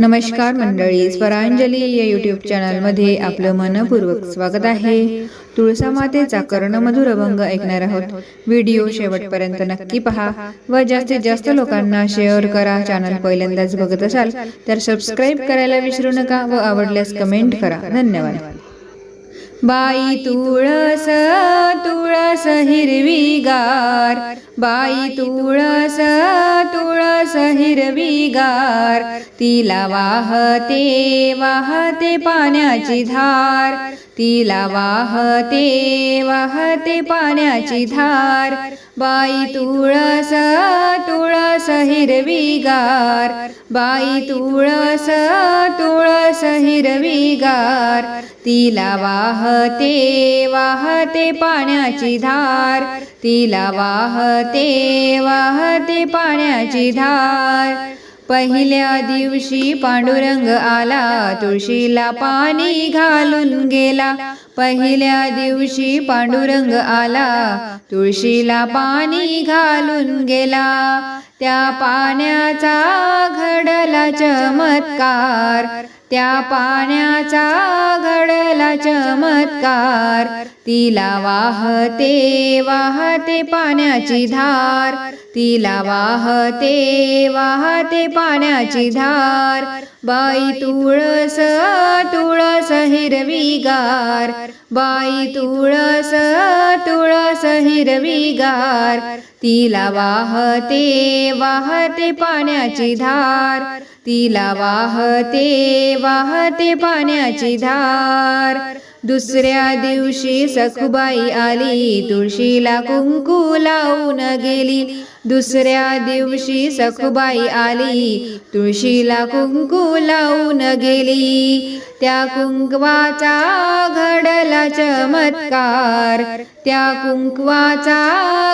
नमस्कार मंडळी स्वरांजली या युट्यूब चॅनलमध्ये आपलं मनपूर्वक स्वागत आहे. तुळसा मातेचा कर्णमधुर अभंग ऐकणार आहोत. व्हिडिओ शेवटपर्यंत नक्की पहा व जास्तीत जास्त लोकांना शेअर करा. चॅनल पहिल्यांदाच बघत असाल तर सबस्क्राईब करायला विसरू नका व आवडल्यास कमेंट करा. धन्यवाद. बाई तुळस तुळस हिरवीगार. बाई तुळस तुळस हिरवीगार तिला वाहते वाहते पाण्याची धार. तिला वाहते वाहते पाण्याची धार. बाई तुळस तुळस हिरवीगार बाई तुळस तुळस हिरवीगार. तिला वाहते वाहते पाण्याची धार. तिला वाहते वाहते पाण्याची धार. पहिल्या दिवशी पांडुरंग आला तुळशीला पाणी घालून गेला. पहिल्या दिवशी पांडुरंग आला तुळशीला पाणी घालून गेला. त्या पाण्याचा घडला चमत्कार. त्या पाण्याचा घडला चमत्कार. तिला वाहते वाहते पाण्याची धार. तिला वाहते वाहते पाण्याची धार. बाई तुळस तुळस हिरवीगार. बाई तुळस तुळस हिरवीगार. तिला वाहते वाहते पाण्याची धार. तिला वाहते वाहते पाण्याची धार. दुसऱ्या दिवशी सखुबाई आली तुळशीला कुंकू लावून गेली. दुसऱ्या दिवशी सखुबाई आली तुळशीला कुंकू लावून गेली. त्या कुंकवाचा घडला चमत्कार. त्या कुंकवाचा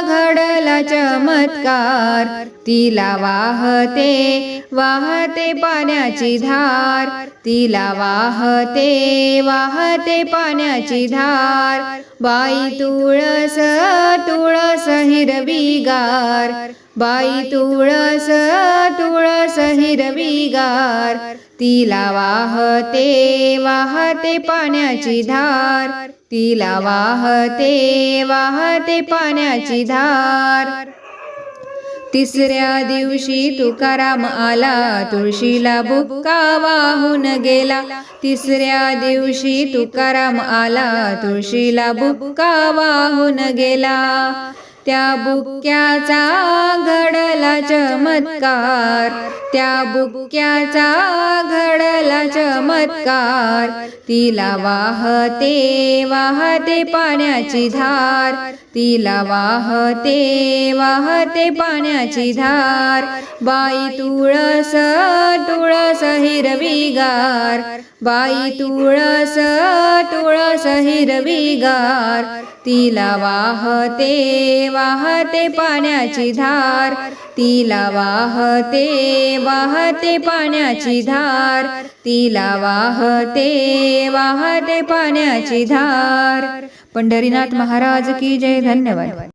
घडला चमत्कार. तिला वाहते वाहते पाण्याची धार. तिला वाहते वाहते पाण्याची धार. बाई तुळस तुळस हिरवीगार बाई तुळस तुळस हिरवीगार. तिला वाहते वाहते पाण्याची धार. तिला वाहते वाहते पाण्याची धार. तिसऱ्या दिवशी तुकाराम आला तुळशीला बुक्का वाहून गेला. तिसऱ्या दिवशी तुकाराम आला तुळशीला बुक्का वाहून गेला. त्या बुक्क्याचा घडला चमत्कार. त्या बुक्याचा घडला चमत्कार. तिला वाहते वाहते पाण्याची धार. तिला वाहते वाहते पाण्याची धार. बाई तुळस तुळस हिरवीगार. बाई तुळस तुळस हिरवीगार. तिला वाहते वाहते पाण्याची धार. तिला वाहते वाहते पाण्याची धार. तिला वाहते वाहते पाण्याची धार. पंढरीनाथ महाराज की जय. धन्यवाद.